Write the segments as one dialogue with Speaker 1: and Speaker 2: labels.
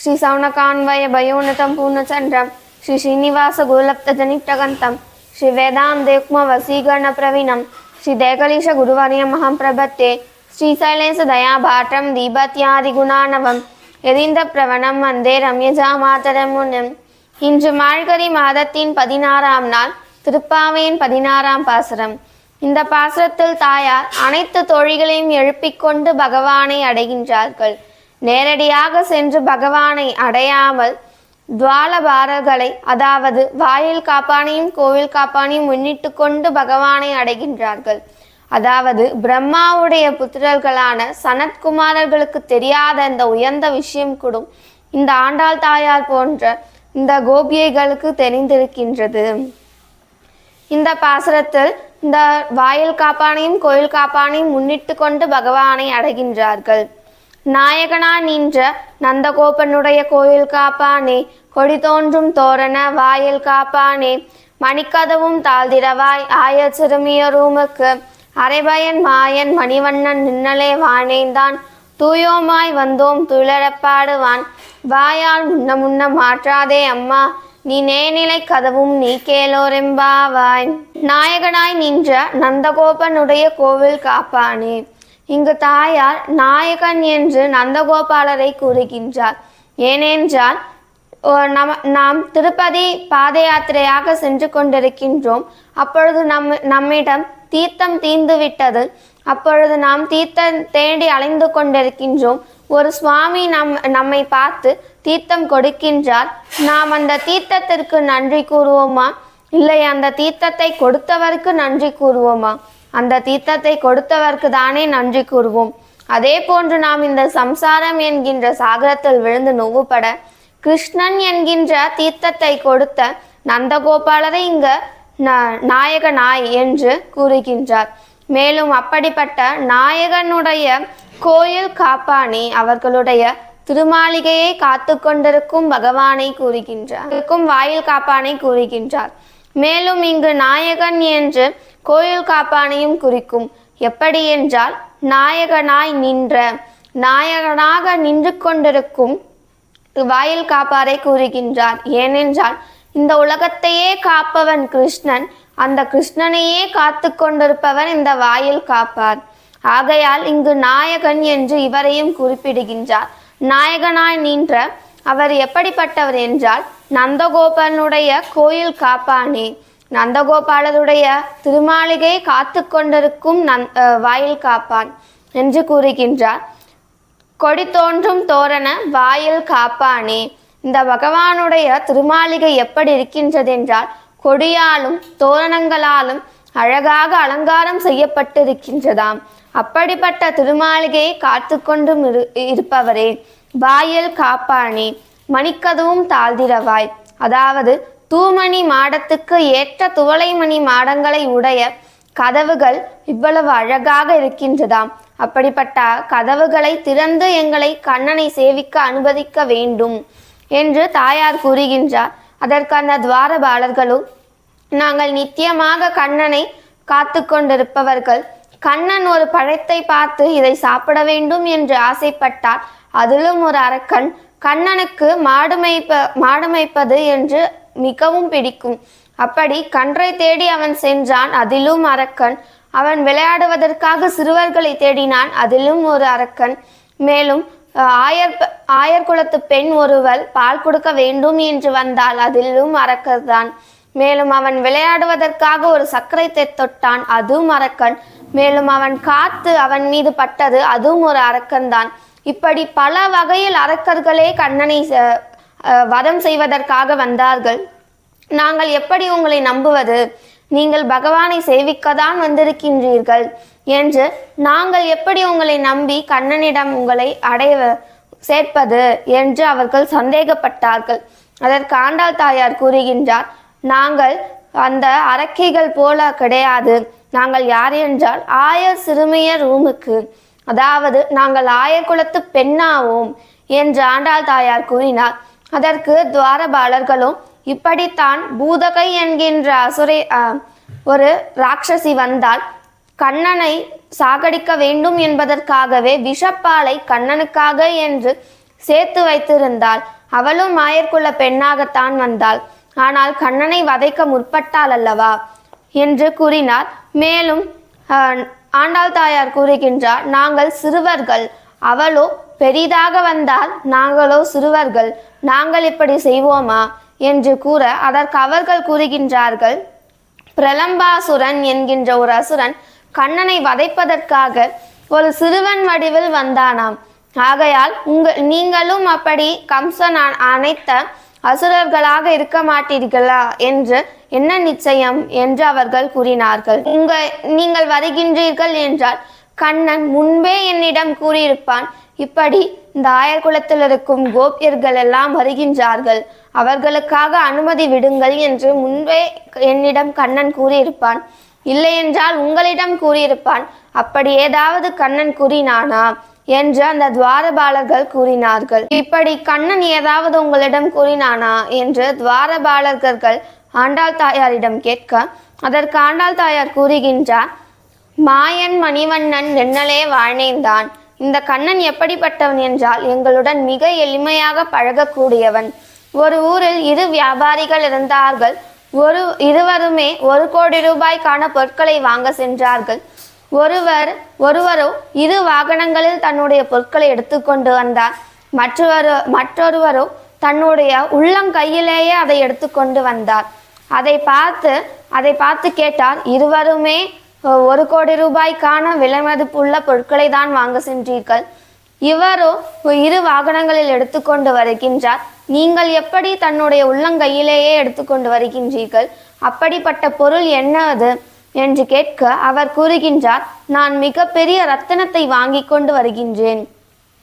Speaker 1: శ్రీ సౌనకాన్వయ భయోన్నతం పూర్ణచంద్రం శ్రీ శ్రీనివాస గోలప్తజనిట్టగంతం శ్రీ వేదాంతయుక్మ వసీకరణ ప్రవీణం శ్రీ దేకలీశ గురువర్యమహం ప్రబత్తే శ్రీశైలేశ దయాభాటం దీపత్యాది గుణానవం எதிந்த பிரவணம் வந்தே ரம்யஜா மாதரமுனம் இன்று மார்கழி மாதத்தின் பதினாறாம் நாள் திருப்பாவையின் பதினாறாம் பாசுரம் இந்த பாசுரத்தில் தாயார் அனைத்து தோழிகளையும் எழுப்பிக் கொண்டு பகவானை அடைகின்றார்கள் நேரடியாக சென்று பகவானை அடையாமல் துவாலபாரர்களை அதாவது வாயில் காப்பானையும் கோவில் காப்பானையும் முன்னிட்டு கொண்டு பகவானை அடைகின்றார்கள். அதாவது பிரம்மாவுடைய புத்திரர்களான சனத்குமாரர்களுக்கு தெரியாத இந்த உயர்ந்த விஷயம் கூடும். இந்த ஆண்டாள் தாயார் போன்ற இந்த கோபியைகளுக்கு தெரிந்திருக்கின்றது. இந்த பாசுரத்தில் இந்த வாயில் காப்பானையும் கோயில் காப்பானையும் முன்னிட்டு கொண்டு பகவானை அடைகின்றார்கள். நாயகனா நின்ற நந்தகோபனுடைய கோயில் காப்பானே. கொடி தோன்றும் தோரண வாயில் காப்பானே. மணிக்கதவும் தாழ்திரவாய் ஆய சிறுமிய ரூமுக்கு அரைபயன் மாயன் மணிவண்ணன் நின்னலே வானேந்தான். தூயோமாய் வந்தோம் துளரப்பாடுவான் வாயால் முன்ன முன்ன மாற்றாதே அம்மா. நீ நேநிலை கதவும் நீ கேளோரெம்பாவாய். நாயகனாய் நின்ற நந்தகோபனுடைய கோவில் காப்பானே. இங்கு தாயார் நாயகன் என்று நந்தகோபாலரை கூறுகின்றார். ஏனென்றால் நம் நம நாம் திருப்பதி பாத யாத்திரையாக சென்று கொண்டிருக்கின்றோம். அப்பொழுது நம் நம்மிடம் தீர்த்தம் தீர்ந்து விட்டது. அப்பொழுது நாம் தீர்த்தம் தேடி அலைந்து கொண்டிருக்கின்றோம். ஒரு சுவாமி நம் நம்மை பார்த்து தீர்த்தம் கொடுக்கின்றார். நாம் அந்த தீர்த்தத்திற்கு நன்றி கூறுவோமா? இல்லை அந்த தீர்த்தத்தை கொடுத்தவருக்கு நன்றி கூறுவோமா? அந்த தீர்த்தத்தை கொடுத்தவர்க்கு தானே நன்றி கூறுவோம். அதே போன்று நாம் இந்த சம்சாரம் என்கின்ற சாகரத்தில் விழுந்து நோவுபட கிருஷ்ணன் என்கின்ற தீர்த்தத்தை கொடுத்த நந்தகோபாலரை இங்க ந- நாயக நாய் என்று கூறுகின்றார். மேலும் அப்படிப்பட்ட நாயகனுடைய கோயில் காப்பானி அவர்களுடைய திருமாளிகையை காத்து கொண்டிருக்கும் பகவானை கூறுகின்றார். இருக்கும் வாயில் காப்பானை கூறுகின்றார். மேலும் இங்கு நாயகன் என்று கோயில் காப்பானையும் குறிக்கும். எப்படி என்றால் நாயகனாய் நின்ற நாயகனாக நின்று கொண்டிருக்கும் வாயில் காப்பாரை கூறுகின்றார். ஏனென்றால் இந்த உலகத்தையே காப்பவன் கிருஷ்ணன் அந்த கிருஷ்ணனையே காத்து கொண்டிருப்பவன் இந்த வாயில் காப்பார். ஆகையால் இங்கு நாயகன் என்று இவரையும் குறிப்பிடுகின்றார். நாயகனாய் நின்ற அவர் எப்படிப்பட்டவர் என்றால் நந்தகோபனுடைய கோயில் காப்பானே. நந்தகோபாலருடைய திருமாளிகை காத்து கொண்டிருக்கும் நந் வாயில் காப்பான் என்று கூறுகின்றார். கொடி தோன்றும் தோரண வாயில் காப்பானே இந்த பகவானுடைய திருமாளிகை எப்படி இருக்கின்றது என்றால் கொடியாலும் தோரணங்களாலும் அழகாக அலங்காரம் செய்யப்பட்டிருக்கின்றதாம். அப்படிப்பட்ட திருமாளிகையை காத்து கொண்டும் இரு இருப்பவரே வாயில் காப்பானே மணிக்கதவும் தாழ்திரவாய் அதாவது தூமணி மாடத்துக்கு ஏற்ற துவளைமணி மாடங்களை உடைய கதவுகள் இவ்வளவு அழகாக இருக்கின்றதாம். அப்படிப்பட்ட கதவுகளை திறந்து எங்களை கண்ணனை சேவிக்க அனுமதிக்க வேண்டும் என்று தாயார் கூறுகின்றார். அதற்கு அந்த துவாரபாலர்களும் நாங்கள் நித்தியமாக கண்ணனை காத்து கொண்டிருப்பவர்கள் கண்ணன் ஒரு பழத்தை பார்த்து இதை சாப்பிட வேண்டும் என்று ஆசைப்பட்டார் அதிலும் ஒரு அரக்கன் கண்ணனுக்கு மாடு மேய்ப்ப மாடு மேய்ப்பது என்று மிகவும் பிடிக்கும். அப்படி கன்றை தேடி அவன் சென்றான். அதிலும் அரக்கன். அவன் விளையாடுவதற்காக சிறுவர்களை தேடினான். அதிலும் ஒரு அரக்கன். மேலும் ஆயர் ஆயர்குலத்து ஆயர் குலத்து பெண் ஒருவள் பால் கொடுக்க வேண்டும் என்று வந்தால் அதிலும் அரக்கர்தான். மேலும் அவன் விளையாடுவதற்காக ஒரு சர்க்கரை தொட்டான். அதுவும் அரக்கன். மேலும் அவன் காத்து அவன் மீது பட்டது. அதுவும் ஒரு அரக்கன்தான். இப்படி பல வகையில் அரக்கர்களே கண்ணனை ச- வதம் செய்வதற்காக வந்தார்கள். நாங்கள் எப்படி உங்களை நம்புவது? நீங்கள் பகவானை சேவிக்கத்தான் வந்திருக்கின்றீர்கள் என்று நாங்கள் எப்படி உங்களை நம்பி கண்ணனிடம் உங்களை அடைய சேர்ப்பது? என்று அவர்கள் சந்தேகப்பட்டார்கள். அதற்கு ஆண்டாள் தாயார் கூறுகின்றார் நாங்கள் அந்த அரக்கைகள் போல கிடையாது. நாங்கள் யார் என்றால் ஆயர் சிறுமியர் ரூமுக்கு. அதாவது நாங்கள் ஆயர் குலத்து பெண்ணாவோம் என்று ஆண்டாள் தாயார் கூறினார். அதற்கு துவாரபாலர்களும் இப்படித்தான் பூதகை என்கின்ற அசுரை ஒரு ராட்சசி வந்தால் கண்ணனை சாகடிக்க வேண்டும் என்பதற்காகவே விஷப்பாலை கண்ணனுக்காக என்று சேர்த்து வைத்திருந்தாள். அவளும் மாயர்க்குள்ள பெண்ணாகத்தான் வந்தாள். ஆனால் கண்ணனை வதைக்க முற்பட்டாள் அல்லவா? என்று கூறினார். மேலும் ஆண்டாள் தாயார் கூறுகின்றார் நாங்கள் சிறுவர்கள் அவளோ பெரிதாக வந்தால் நாங்களோ சிறுவர்கள் நாங்கள் இப்படி செய்வோமா? என்று கூற அதற்கு அவர்கள் கூறுகின்றார்கள். பிரலம்பாசுரன் என்கின்ற ஒரு அசுரன் கண்ணனை வதைப்பதற்காக ஒரு சிறுவன் வடிவில் வந்தானாம். ஆகையால் உங்கள் நீங்களும் அப்படி கம்சன் அனைத்த அசுரர்களாக இருக்க மாட்டீர்களா? என்று என்ன நிச்சயம்? என்று அவர்கள் கூறினார்கள். உங்க நீங்கள் வருகின்றீர்கள் என்றால் கண்ணன் முன்பே என்னிடம் கூறியிருப்பான். இப்படி இந்த ஆயர் குலத்தில் இருக்கும் கோபியர்கள் எல்லாம் வருகின்றார்கள். அவர்களுக்காக அனுமதி விடுங்கள் என்று முன்பே என்னிடம் கண்ணன் கூறியிருப்பான். இல்லையென்றால் உங்களிடம் கூறியிருப்பான். அப்படி ஏதாவது கண்ணன் கூறினானா என்று அந்த துவாரபாலர்கள் கூறினார்கள். இப்படி கண்ணன் ஏதாவது உங்களிடம் கூறினானா என்று துவாரபாலர்கள் ஆண்டாள் தாயாரிடம் கேட்க அதற்கு ஆண்டாள் தாயார் கூறுகின்றார் மாயன் மணிவண்ணன் நென்னலே வாழ்நேந்தான் இந்த கண்ணன் எப்படிப்பட்டவன் என்றால் எங்களுடன் மிக எளிமையாக பழகக்கூடியவன். ஒரு ஊரில் இரு வியாபாரிகள் இருந்தார்கள். ஒரு இருவருமே ஒரு கோடி ரூபாய்க்கான பொருட்களை வாங்க சென்றார்கள். ஒருவர் ஒருவரோ இரு வாகனங்களில் தன்னுடைய பொருட்களை எடுத்துக்கொண்டு வந்தார். மற்றொரு மற்றொருவரோ தன்னுடைய உள்ளங்கையிலேயே அதை எடுத்துக்கொண்டு வந்தார். அதை பார்த்து அதை பார்த்து கேட்டார் இருவருமே ஒரு கோடி ரூபாய்க்கான விலை மதிப்புள்ள பொருட்களை தான் வாங்க சென்றீர்கள். இவரோ இரு வாகனங்களில் எடுத்துக்கொண்டு வருகின்றார். நீங்கள் எப்படி தன்னுடைய உள்ளங்கையிலேயே எடுத்துக்கொண்டு வருகின்றீர்கள்? அப்படிப்பட்ட பொருள் என்ன அது? என்று கேட்க அவர் கூறுகின்றார் நான் மிகப்பெரிய ரத்தினத்தை வாங்கி கொண்டு வருகின்றேன்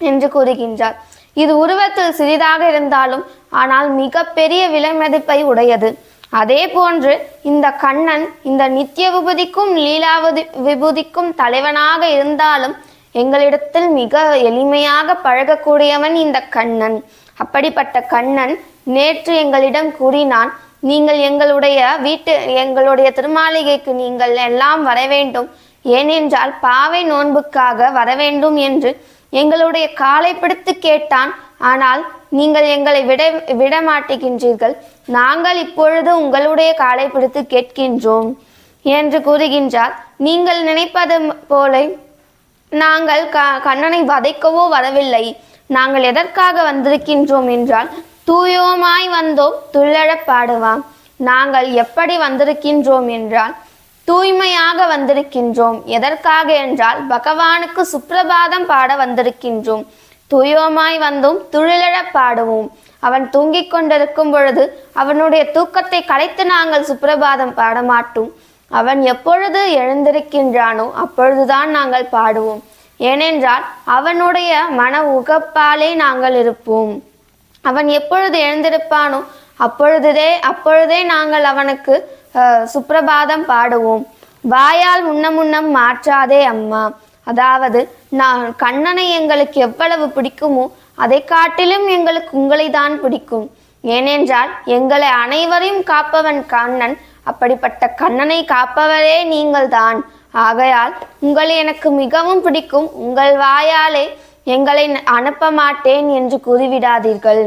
Speaker 1: என்று கூறுகின்றார். இது உருவத்தில் சிறிதாக இருந்தாலும் ஆனால் மிகப்பெரிய விலை மதிப்பை உடையது. அதே போன்று இந்த கண்ணன் இந்த நித்திய விபூதிக்கும் லீலாவதி விபூதிக்கும் தலைவனாக இருந்தாலும் எங்களிடத்தில் மிக எளிமையாக பழகக்கூடியவன் இந்த கண்ணன். அப்படிப்பட்ட கண்ணன் நேற்று எங்களிடம் கூறினான் நீங்கள் எங்களுடைய வீட்டு எங்களுடைய திருமாளிகைக்கு நீங்கள் எல்லாம் வர வேண்டும். ஏனென்றால் பாவை நோன்புக்காக வர வேண்டும் என்று எங்களுடைய காலை பிடித்து கேட்டான். ஆனால் நீங்கள் எங்களை விட விட மாட்டேங்கின்றீர்கள் நாங்கள் இப்பொழுது உங்களுடைய காலை பிடித்து கேட்கின்றோம் என்று கூறுகின்றார். நீங்கள் நினைப்பது போல நாங்கள் க கண்ணனை வதைக்கவோ வரவில்லை. நாங்கள் எதற்காக வந்திருக்கின்றோம் என்றால் தூயோமாய் வந்தோம் துள்ளழப் பாடுவாம். நாங்கள் எப்படி வந்திருக்கின்றோம் என்றால் தூய்மையாக வந்திருக்கின்றோம். எதற்காக என்றால் பகவானுக்கு சுப்பிரபாதம் பாட வந்திருக்கின்றோம். தூயோமாய் வந்தோம் துழிலழப் பாடுவோம். அவன் தூங்கிக் கொண்டிருக்கும் பொழுது அவனுடைய தூக்கத்தை கலைத்து நாங்கள் சுப்பிரபாதம் பாட மாட்டோம் அவன் எப்பொழுது எழுந்திருக்கின்றானோ அப்பொழுதுதான் நாங்கள் பாடுவோம். ஏனென்றால் அவனுடைய மன உகப்பாலே நாங்கள் இருப்போம். அவன் எப்பொழுது எழுந்திருப்பானோ அப்பொழுதே அப்பொழுதே நாங்கள் அவனுக்கு சுப்பிரபாதம் பாடுவோம். வாயால் முன்ன முன்னம் மாற்றாதே அம்மா. அதாவது நான் கண்ணனை எங்களுக்கு எவ்வளவு பிடிக்குமோ அதை காட்டிலும் எங்களுக்கு உங்களை தான் பிடிக்கும். ஏனென்றால் எங்களை அனைவரையும் காப்பவன் கண்ணன் அப்படிப்பட்ட கண்ணனை காப்பவரே நீங்கள்தான். ஆகையால் உங்களை எனக்கு மிகவும் பிடிக்கும். உங்கள் வாயாலே எங்களை அனுப்ப மாட்டேன் என்று கூறிவிடாதீர்கள்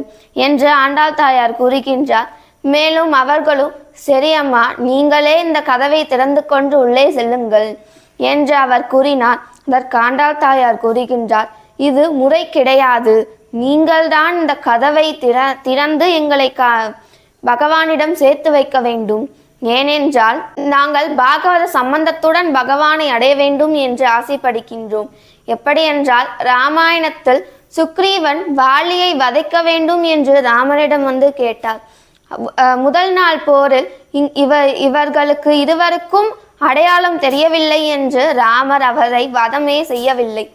Speaker 1: என்று ஆண்டாள் தாயார் கூறுகின்றார். மேலும் அவர்களும் சரி அம்மா நீங்களே இந்த கதவை திறந்து கொண்டு உள்ளே செல்லுங்கள் என்று அவர் கூறினார். அதற்கு ஆண்டாள் தாயார் கூறுகின்றார் இது முறை கிடையாது நீங்கள்தான் இந்த கதவை திற திறந்து எங்களை கா பகவானிடம் சேர்த்து வைக்க வேண்டும். ஏனென்றால் நாங்கள் பாகவத சம்பந்தத்துடன் பகவானை அடைய வேண்டும் என்று ஆசைப்படுகின்றோம். எப்படி என்றால் ராமாயணத்தில் சுக்ரீவன் வாலியை வதைக்க வேண்டும் என்று ராமனிடம் வந்து கேட்டார். முதல் நாள் போரில் இவர் இவர்களுக்கு இருவருக்கும் அடையாளம் தெரியவில்லை என்று ராமர் அவரை வதமே செய்யவில்லை.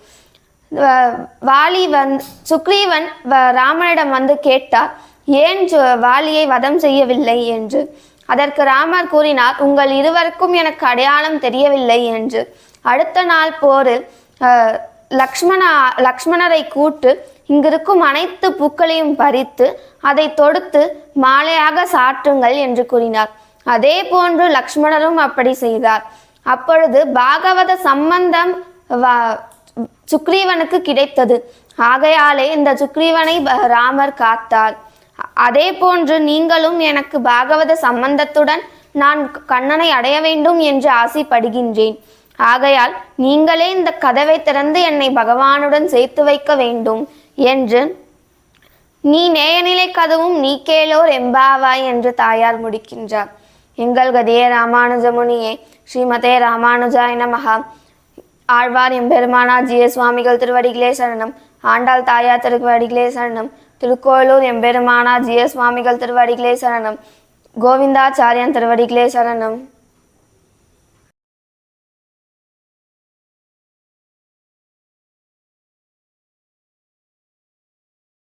Speaker 1: வாலி வந் சுக்ரீவன் வ- ராமனிடம் வந்து கேட்டார் ஏன் வாலியை வதம் செய்யவில்லை என்று? அதற்கு ராமர் கூறினார் உங்கள் இருவருக்கும் எனக்கு அடையாளம் தெரியவில்லை என்று. அடுத்த நாள் போரில் லக்ஷ்மணா லக்ஷ்மணரை கூட்டு இங்கிருக்கும் அனைத்து பூக்களையும் பறித்து அதை தொடுத்து மாலையாக சாற்றுங்கள் என்று கூறினார். அதே போன்று லக்ஷ்மணரும் அப்படி செய்தார். அப்பொழுது பாகவத சம்பந்தம் சுக்ரீவனுக்கு கிடைத்தது. ஆகையாலே இந்த சுக்ரீவனை ப- ராமர் காத்தார். அதே போன்று நீங்களும் எனக்கு பாகவத சம்பந்தத்துடன் நான் கண்ணனை அடைய வேண்டும் என்று ஆசைப்படுகின்றேன். ஆகையால் நீங்களே இந்த கதவை திறந்து என்னை பகவானுடன் சேர்த்து வைக்க வேண்டும் என்று நீ நேயநிலை கதவும் நீ கேளோர் எம்பாவாய் என்று தாயார் முடிக்கின்றார். எங்கள் கதையே ராமானுஜமுனியே ஸ்ரீமதே ராமானுஜாய நமஹா ஆழ்வார் எம்பெருமானா ஜிய சுவாமிகள் திருவடிகளே சரணம். ஆண்டாள் தாயார் திருவடிகளே சரணம். திருக்கோயிலூர் எம்பெருமானா ஜிய சுவாமிகள் திருவடிகளே சரணம். கோவிந்தாச்சாரியன் திருவடிகளே சரணம்.